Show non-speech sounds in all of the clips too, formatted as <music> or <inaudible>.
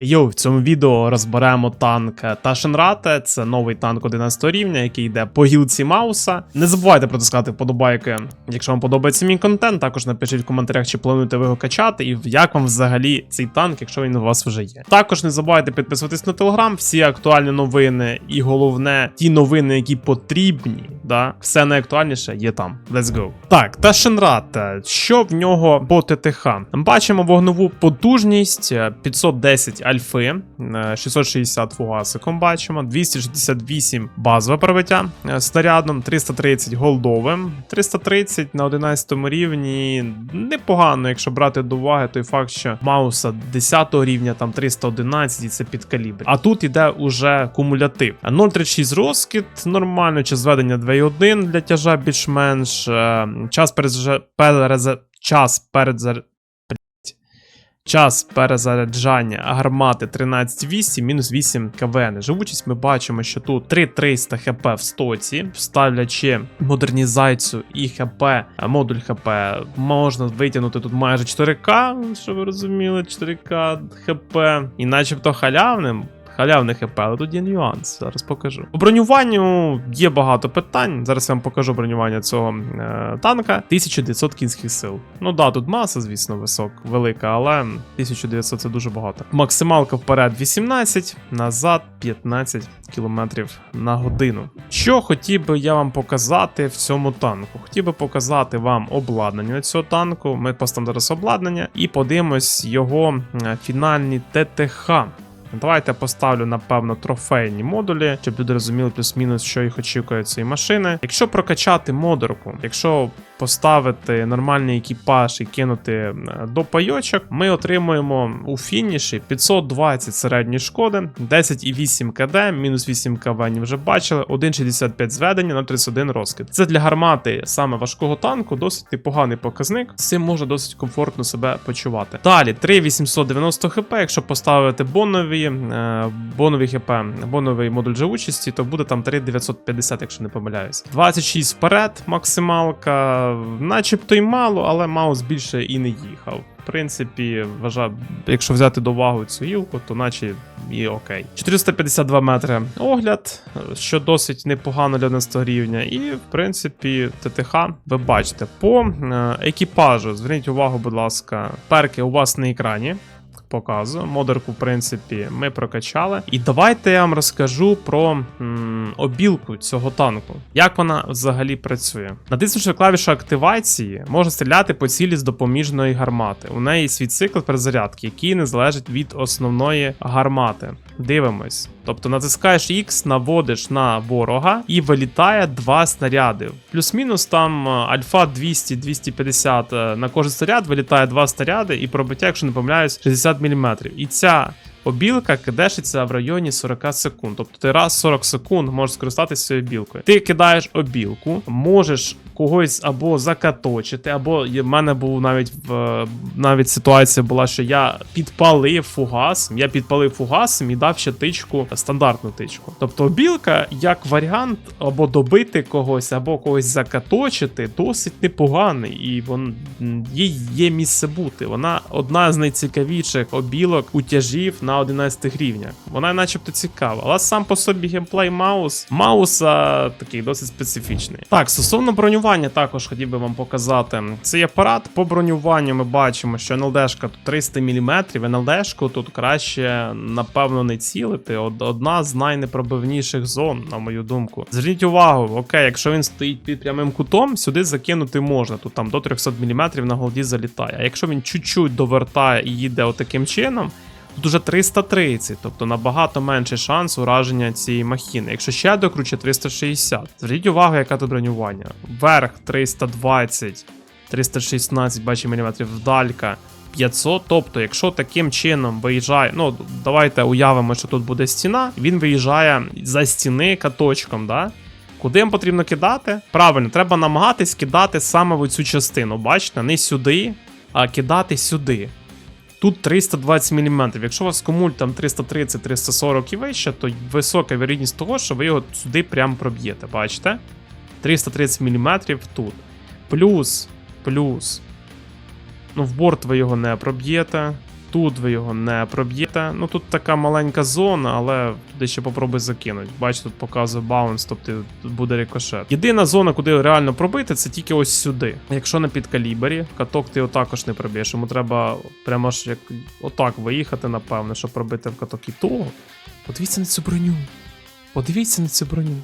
Йоу, в цьому відео розберемо танк Ташенрате. Це новий танк 11 рівня, який йде по гілці Мауса. Не забувайте протискати вподобайки, якщо вам подобається мій контент. Також напишіть в коментарях, чи плануєте ви його качати, і як вам взагалі цей танк, якщо він у вас вже є. Також не забувайте підписуватись на телеграм, всі актуальні новини, і головне, ті новини, які потрібні. Да, все найактуальніше є там. Let's go. Так, Ташенрате, що в нього по ТТХ? Бачимо вогнову потужність е, 510 альфи, е, 660 фугасиком бачимо, 268 базове пробиття е, снарядом, 330 голдовим, 330 на 11 рівні. Непогано, якщо брати до уваги той факт, що Мауса 10 рівня, там 311 і це під калібр. А тут іде уже кумулятив. 0,36 розкид, нормально, час зведення 2,1 для тяжа більш-менш. е, Час перезаря... переза... час перезар... Час перезаряджання гармати 13,8, мінус 8 КВН. Живучість ми бачимо, що тут 3300 хп в стоці, вставлячи модернізацію і ХП, модуль ХП, можна витягнути тут майже 4К, що ви розуміли, 4К ХП, і начебто халявним. Халявне ХП, але тут є нюанс, зараз покажу. По бронюванню є багато питань. Зараз я вам покажу бронювання цього е, танка. 1900 кінських сил. Ну да, тут маса, звісно, висок, велика, але 1900 це дуже багато. Максималка вперед 18, назад 15 км на годину. Що хотів би я вам показати в цьому танку? Хотів би показати вам обладнання цього танку. Ми поставимо зараз обладнання і подивимось його е, фінальні ТТХ. Давайте поставлю, напевно, трофейні модулі, щоб люди розуміли плюс-мінус, що їх очікує цієї машини. Якщо прокачати модерку, якщо поставити нормальний екіпаж і кинути е, до пайочок, ми отримуємо у фініші 520 середньої шкоди, 10,8 КД, мінус 8 КВ вже бачили, 1,65 зведення, 0,31 розкид. Це для гармати саме важкого танку досить непоганий показник. З цим можна досить комфортно себе почувати. Далі 3,890 хп. Якщо поставити бонові, е, бонові хп, боновий модуль живучості, то буде там 3,950, якщо не помиляюсь. 26 вперед, максималка, начебто й мало, але маус більше і не їхав. В принципі, вважаю, якщо взяти до уваги цю гілку, то наче і окей. 452 метри огляд, що досить непогано для 11 рівня. І, в принципі, ТТХ ви бачите. По е, екіпажу, зверніть увагу, будь ласка, перки у вас на екрані. Показую. Модерку, в принципі, ми прокачали. І давайте я вам розкажу про м, обілку цього танку. Як вона взагалі працює. Натиснувши клавішу активації, можна стріляти по цілі з допоміжної гармати. У неї свій цикл перезарядки, який не залежить від основної гармати. Дивимось. Тобто натискаєш X, наводиш на ворога і вилітає два снаряди. Плюс-мінус там е, альфа 200-250 е, на кожен снаряд вилітає два снаряди і пробиття, якщо не помиляюсь, 60 мм. І ця обілка кидешиться в районі 40 секунд. Тобто ти раз 40 секунд можеш скористатися цією білкою. Ти кидаєш обілку, можеш когось або закаточити, або в мене був навіть навіть ситуація була, що я підпалив фугас. Я підпалив фугасом і дав ще тичку, стандартну тичку. Тобто обілка, як варіант, або добити когось, або когось закаточити, досить непоганий, і вон їй є місце бути. Вона одна з найцікавіших обілок у тяжів на 11 рівнях. Вона начебто цікава, але сам по собі геймплей Маус. Мауса такий досить специфічний. Так, стосовно бронювання, також хотів би вам показати. Цей апарат по бронюванню ми бачимо, що НЛДшка тут 300 мм, НЛДшку тут краще, напевно, не цілити. Од- Одна з найнепробивніших зон, на мою думку. Зверніть увагу, окей, якщо він стоїть під прямим кутом, сюди закинути можна. Тут там до 300 мм на голді залітає. А якщо він чуть-чуть довертає і їде отаким чином. Тут уже 330, тобто набагато менший шанс ураження цієї махіни. Якщо ще докруче 360. Зверніть увагу, яке тут бронювання. Верх 320, 316, бачимо міліметрів вдалька. 500, тобто, якщо таким чином виїжджає, ну давайте уявимо, що тут буде стіна, він виїжджає за стіни каточком, да? Куди їм потрібно кидати? Правильно, треба намагатись кидати саме в цю частину. Бачите, не сюди, а кидати сюди. Тут 320 мм. Якщо у вас комуль там 330-340 і вище, то висока вірогідність того, що ви його сюди прям проб'єте. Бачите? 330 мм тут. Плюс, плюс. Ну, в борт ви його не проб'єте. Тут ви його не проб'єте. Ну тут така маленька зона, але де ще попробуй закинути. Бачите, тут показує баунс, тобто тут буде рикошет. Єдина зона, куди реально пробити, це тільки ось сюди. Якщо на підкалібері, каток ти також не проб'єш. Йому треба прямо ж як отак виїхати, напевно, щоб пробити в каток і того. Подивіться на цю броню. Подивіться на цю броню.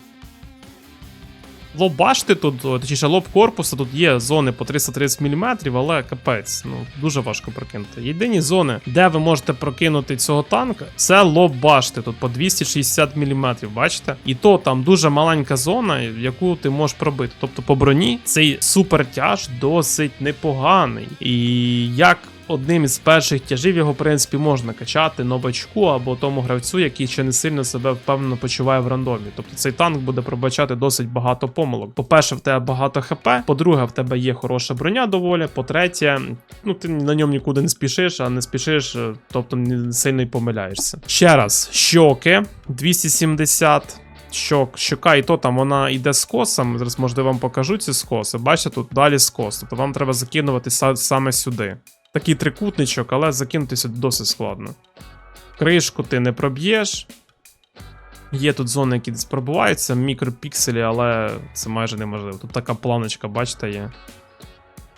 Лоб башти тут, точніше, лоб корпуса, тут є зони по 330 мм, але капець, ну дуже важко прокинути. Єдині зони, де ви можете прокинути цього танка, це лоб башти, тут по 260 мм, бачите? І то там дуже маленька зона, яку ти можеш пробити. Тобто по броні цей супертяж досить непоганий. І як одним із перших тяжів його, в принципі, можна качати новачку або тому гравцю, який ще не сильно себе впевнено почуває в рандомі. Тобто цей танк буде пробачати досить багато помилок. По-перше, в тебе багато хп, по-друге, в тебе є хороша броня доволі. По-третє, ну ти на ньому нікуди не спішиш, а не спішиш, е, тобто не сильно й помиляєшся. Ще раз, щоки 270. Щок, щока, і то там вона йде з косом. Зараз, можливо, вам покажу ці скоси. Бачите, тут далі скос. Тобто вам треба закинувати саме сюди. Такий трикутничок, але закинутися досить складно. Кришку ти не проб'єш. Є тут зони, які десь пробуваються, мікропікселі, але це майже неможливо. Тут така планочка, бачите, є.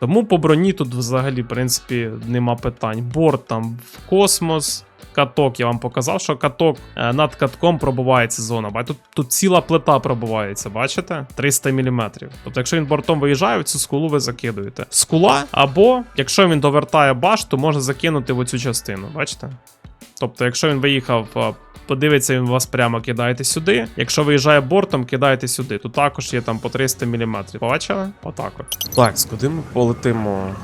Тому по броні тут взагалі, в принципі, нема питань. Борт там в космос. Каток, я вам показав, що каток е, над катком пробувається зона. Тут, тут ціла плита пробувається, бачите? 300 мм. Тобто, якщо він бортом виїжджає, в цю скулу ви закидуєте. Скула, або якщо він довертає башту, може закинути в оцю частину, бачите? Тобто, якщо він виїхав, подивиться, він вас прямо кидаєте сюди. Якщо виїжджає бортом, кидаєте сюди. Тут також є там по 300 мм. Побачили? Отак от. Так, куди ми полетимо?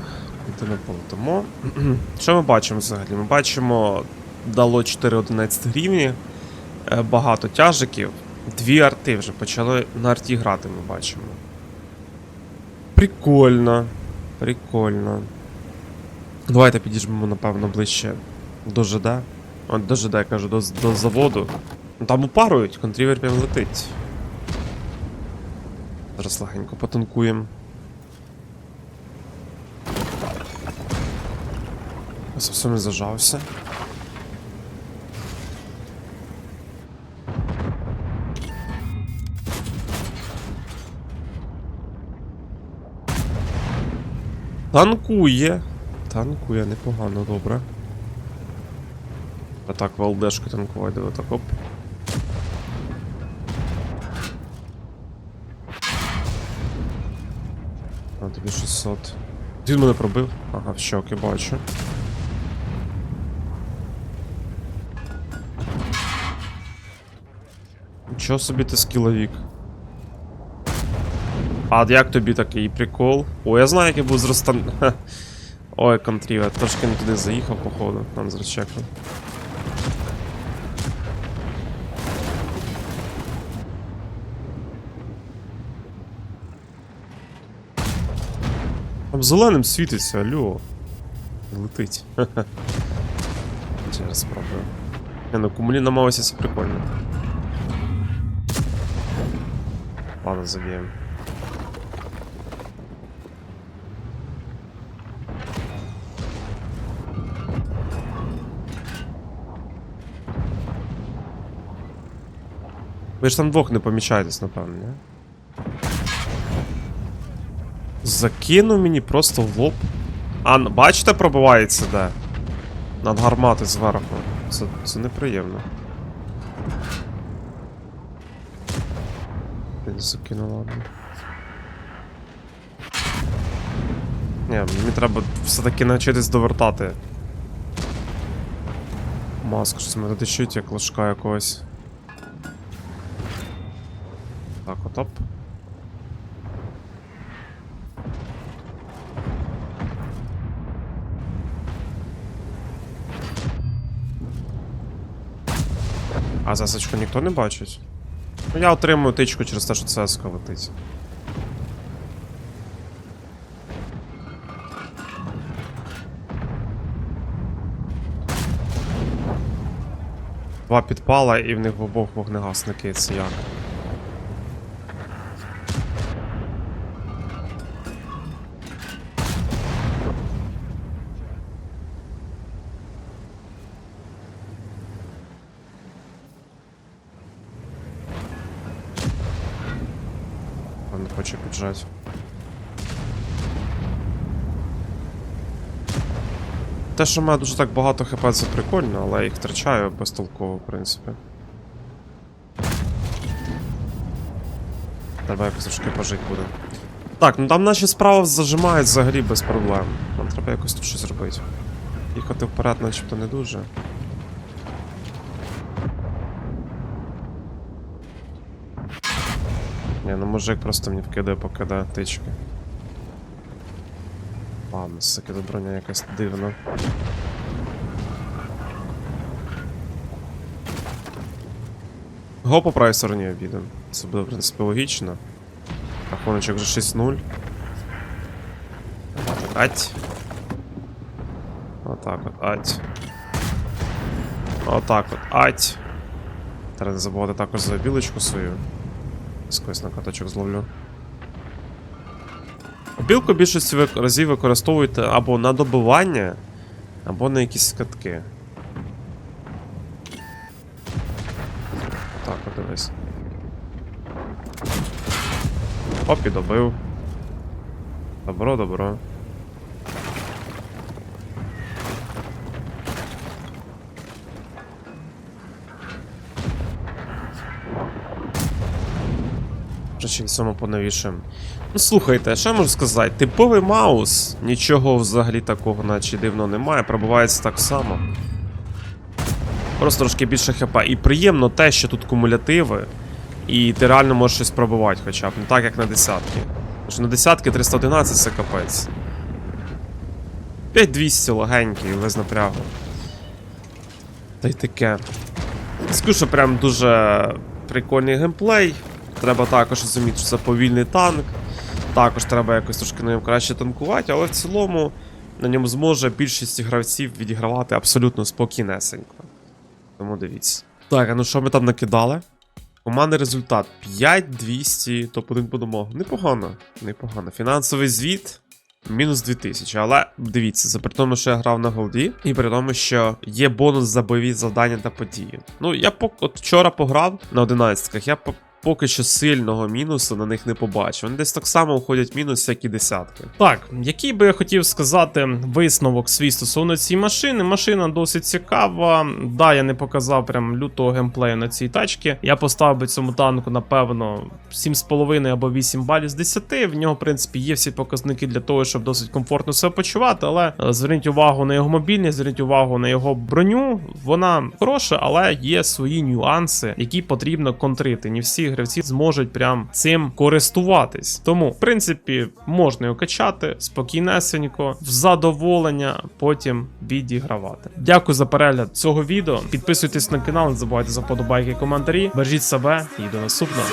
Куди ми полетимо? <clears throat> Що ми бачимо взагалі? Ми бачимо дало 4 11 рівні, е, багато тяжиків, дві арти вже почали на арті грати, ми бачимо. Прикольно. Прикольно. Давайте підіжмемо, напевно, ближче до ЖД. От до ЖД, я кажу, до, до заводу. Ну, Там упарують, контрівер прям летить. Зараз легенько потанкуємо. Я Зовсім не зажався. Танкує. Танкує, непогано, добре. А так, валдешку танкувати, диви так оп. А, тобі 600. Він мене пробив. Ага, в щоки бачу. Нічого собі ти скіловік. А як тобі такий прикол? О, я знаю, який був зростан. <laughs> Ой, контріве, трошки не туди заїхав, походу. Там зараз Там зеленим світиться, алло. Летить. Зараз спробую. Не, ну кумулі на Маусі це прикольно. Ладно, заб'ємо. Ви ж там двох не помічаєтесь, напевно, не? Закинув мені просто в лоб. А, бачите, пробивається де? Над гармати зверху. Це, це неприємно. Блін, Закинув, ладно. Ні, мені треба все-таки навчитись довертати. Маску, щось мене тичить, як лошка якогось. Так, отоп. А засочку ніхто не бачить? Ну я отримую тичку через те, що ЦСК летить. Два підпала і в них в обох вогнегасники, це як. Хоче. Те, що в мене дуже так багато хп, це прикольно, але я їх втрачаю безтолково, в принципі. Треба якось трошки пожити буде. Так, ну там наші справи зажимають взагалі без проблем. Нам треба якось тут щось робити. Їхати вперед начебто не дуже. Ні, ну мужик просто мені вкидає, покидає тички. Ладно, суки, тут броня якась дивна. Го по правій стороні обійдемо. Це буде, в принципі, логічно. Рахуночок вже 6-0. Ать. Отак от, ать. Отак от, ать. Треба не забувати також за білочку свою. З когось на каточок зловлю. Білку більшості разів використовуєте або на добивання, або на якісь катки. Так, от дивись. Оп, і добив. Добро, добро. Речі, цьому понавішуємо. Ну слухайте, що я можу сказати? Типовий маус, нічого взагалі такого, наче дивно немає, пробувається так само. Просто трошки більше хп. І приємно те, що тут кумулятиви, і ти реально можеш щось пробувати хоча б, не так як на десятки. Тому що на десятки 311 це капець. 5200 легенький, без напрягу. Та й таке. Що прям дуже прикольний геймплей. Треба також розуміти, що це повільний танк. Також треба якось трошки на ньому краще танкувати, але в цілому на ньому зможе більшість гравців відігравати абсолютно спокійнесенько. Тому дивіться. Так, а ну що ми там накидали? Командний результат 5200, топ-1 по домогу. Непогано, непогано. Фінансовий звіт. Мінус 2000, але дивіться, це при тому, що я грав на голді, і при тому, що є бонус за бойові завдання та події. Ну, я от вчора пограв на 11-ках, я по- поки що сильного мінусу на них не побачив. Вони десь так само уходять мінус, як і десятки. Так, який би я хотів сказати висновок свій стосовно цієї машини. Машина досить цікава. Да, я не показав прям лютого геймплею на цій тачці. Я поставив би цьому танку, напевно, 7,5 або 8 балів з 10. В нього, в принципі, є всі показники для того, щоб досить комфортно себе почувати. Але е, зверніть увагу на його мобільність, зверніть увагу на його броню. Вона хороша, але є свої нюанси, які потрібно контрити. Не всі гравці зможуть прям цим користуватись. Тому, в принципі, можна його качати спокійнесенько, в задоволення, потім відігравати. Дякую за перегляд цього відео. Підписуйтесь на канал, не забувайте за подобайки коментарі. Бережіть себе і до наступного.